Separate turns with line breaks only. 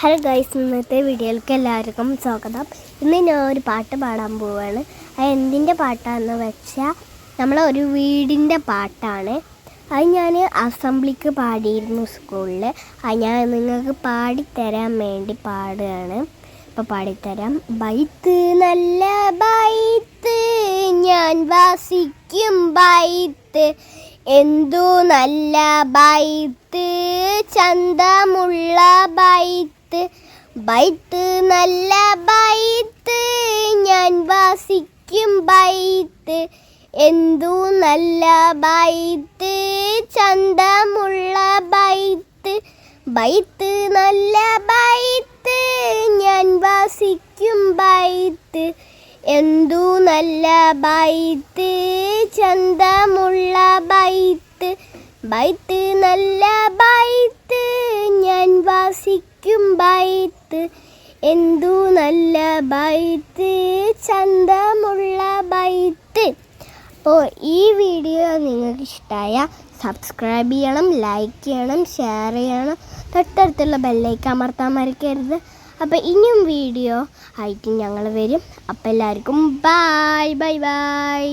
Hello guys ഇന്നത്തെ വീഡിയോയിലേക്ക് എല്ലാവർക്കും സ്വാഗതം. ഇന്ന് ഞാൻ ഒരു പാട്ട് പാടാൻ പോവുകയാണ് അത് എന്തിന്റെ പാട്ടാണെന്ന് വെച്ചാൽ നമ്മളെ ഒരു വീടിന്റെ പാട്ടാണ്. അത് ഞാൻ അസംബ്ലിക്ക് പാടിയിരുന്നു സ്കൂളിൽ അത് ഞാൻ നിങ്ങൾക്ക് പാടിത്തരാൻ വേണ്ടി പാടുകയാണ്. അപ്പോൾ പാടിത്തരാം. ബൈത്ത് നല്ല ബൈത്ത് ഞാൻ വാസിക്കും ബൈത്ത്. എന്തു നല്ല ബൈത്ത് ചന്തമുള്ള ബൈത്ത്. ബൈത്ത് ബൈത്ത് നല്ല ബൈത്ത് ഞാൻ വാസിക്കും ബൈത്ത്. എന്തു നല്ല ബൈത്ത് ചന്തമുള്ള ബൈത്ത്. ബൈത്ത് നല്ല ബൈത്ത് ഞാൻ വാസിക്കും ബൈത്ത്. എന്തു നല്ല ബൈത്ത് ചന്തമുള്ള ബൈത്ത്. ബൈത്ത് നല്ല വാസിക്കും ബൈത്ത്. എന്തു നല്ല ബൈത്ത്. ചന്തമുള്ള ബൈത്ത്. അപ്പോൾ ഈ വീഡിയോ നിങ്ങൾക്ക് ഇഷ്ടമായ സബ്സ്ക്രൈബ് ചെയ്യണം ലൈക്ക് ചെയ്യണം ഷെയർ ചെയ്യണം. തൊട്ടടുത്തുള്ള ബെല്ലൈക്ക് അമർത്താൻ മറക്കരുത്. അപ്പോൾ ഇനിയും വീഡിയോ ആയിട്ട് ഞങ്ങൾ വരും. അപ്പോൾ എല്ലാവർക്കും ബായ് ബൈ ബൈ.